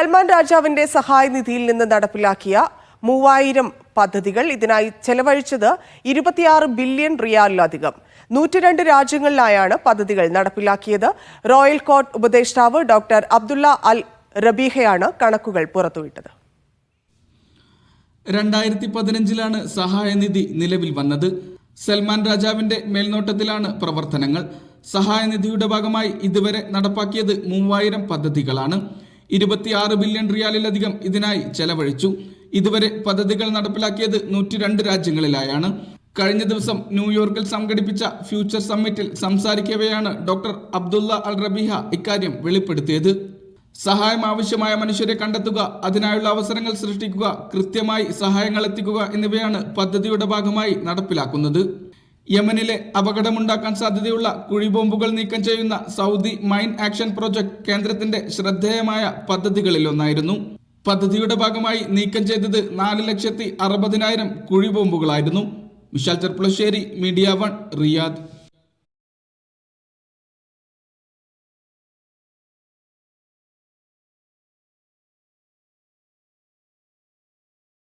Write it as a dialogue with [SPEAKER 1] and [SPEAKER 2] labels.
[SPEAKER 1] സൽമാൻ രാജാവിന്റെ സഹായ നിധിയിൽ നിന്ന് നടപ്പിലാക്കിയ മൂവായിരം പദ്ധതികൾ ഇതിനായി ചെലവഴിച്ചത് ഇരുപത്തിയാറ് ബില്യൺ റിയാലിലധികം. നൂറ്റിരണ്ട് രാജ്യങ്ങളിലായാണ് പദ്ധതികൾ നടപ്പിലാക്കിയത്. റോയൽ കോർട്ട് ഉപദേഷ്ടാവ് ഡോക്ടർ അബ്ദുള്ള അൽ റബീഹയാണ് കണക്കുകൾ പുറത്തുവിട്ടത്.
[SPEAKER 2] രണ്ടായിരത്തി പതിനഞ്ചിലാണ് സഹായനിധി നിലവിൽ വന്നത്. സൽമാൻ രാജാവിന്റെ മേൽനോട്ടത്തിലാണ് പ്രവർത്തനങ്ങൾ. സഹായനിധിയുടെ ഭാഗമായി ഇതുവരെ നടപ്പാക്കിയത് മൂവായിരം പദ്ധതികളാണ്. ഇരുപത്തിയാറ് ബില്യൺ റിയാലിലധികം ഇതിനായി ചെലവഴിച്ചു. ഇതുവരെ പദ്ധതികൾ നടപ്പിലാക്കിയത് നൂറ്റി രണ്ട് രാജ്യങ്ങളിലായാണ്. കഴിഞ്ഞ ദിവസം ന്യൂയോർക്കിൽ സംഘടിപ്പിച്ച ഫ്യൂച്ചർ സമ്മിറ്റിൽ സംസാരിക്കവെയാണ് ഡോക്ടർ അബ്ദുള്ള അൽ റബീഹ ഇക്കാര്യം വെളിപ്പെടുത്തിയത്. സഹായം ആവശ്യമായ മനുഷ്യരെ കണ്ടെത്തുക അതിനായുള്ള അവസരങ്ങൾ സൃഷ്ടിക്കുക കൃത്യമായി സഹായങ്ങൾ എത്തിക്കുക എന്നിവയാണ് പദ്ധതിയുടെ ഭാഗമായി നടപ്പിലാക്കുന്നത്. യമനിലെ അപകടമുണ്ടാക്കാൻ സാധ്യതയുള്ള കുഴിബോംബുകൾ നീക്കം ചെയ്യുന്ന സൗദി മൈൻ ആക്ഷൻ പ്രോജക്ട് കേന്ദ്രത്തിന്റെ ശ്രദ്ധേയമായ പദ്ധതികളിലൊന്നായിരുന്നു. പദ്ധതിയുടെ ഭാഗമായി നീക്കം ചെയ്തത് നാല് ലക്ഷത്തി അറുപതിനായിരം കുഴിബോംബുകളായിരുന്നു. Vishal Cherpulassery media one Riyadh.